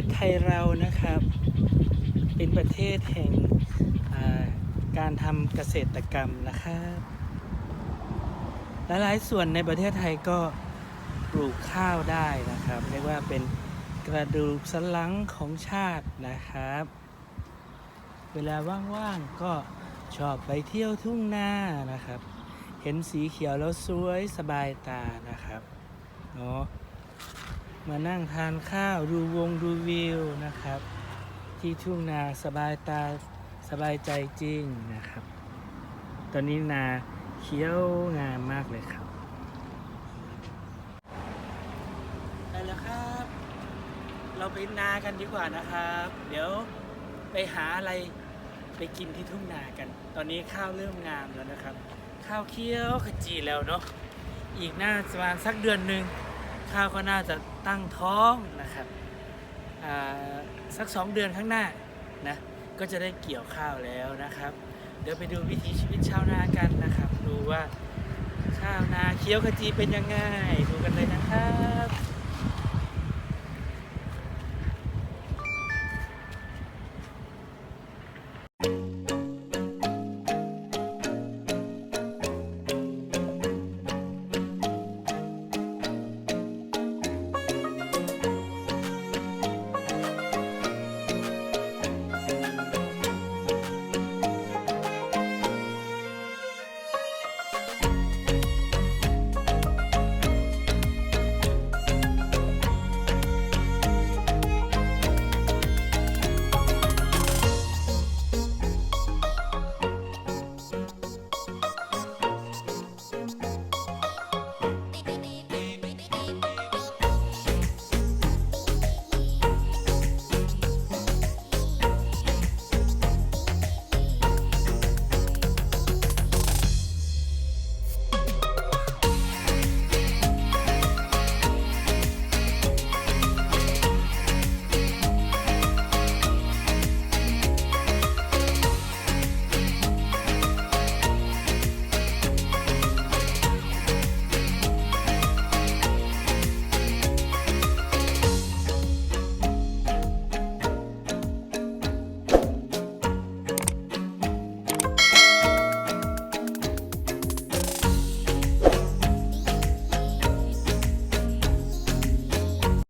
ศไทยเรานะครับ เป็นประเทศแห่งาการทำเกษตรกรรมนะครับหลายๆส่วนในประเทศไทยก็ปลูกข้าวได้นะครับเรียกว่าเป็นกระดูกสันหลังของชาตินะครับ เวลาว่างๆก็ชอบไปเที่ยวทุ่งนานะครับ เห็นสีเขียวแล้วสวยสบายตานะครับเนาะ มานั่งทานข้าวดูวงดูวิวนะครับ ที่ทุ่งนาสบายตาสบายใจจริงนะครับ ตอนนี้นาเขียวงามมากเลยครับไปแล้วครับ เราไปนากันดีกว่านะครับ เดี๋ยวไปหาอะไรไปกินที่ทุ่งนากัน ตอนนี้ข้าวเริ่มงามแล้วนะครับ ข้าวเคี้ยวขจีแล้วเนาะอีกหน่าจะประมาณสักเดือนหนึ่ง ข้าวก็น่าจะตั้งท้องนะครับสักสองเดือนข้างหน้านะก็จะได้เกี่ยวข้าวแล้วนะครับ เดี๋ยวไปดูวิถีชีวิตชาวนากันนะครับ ดูว่าชาวนาเคี้ยวขจีเป็นยังไงดูกันเลยนะ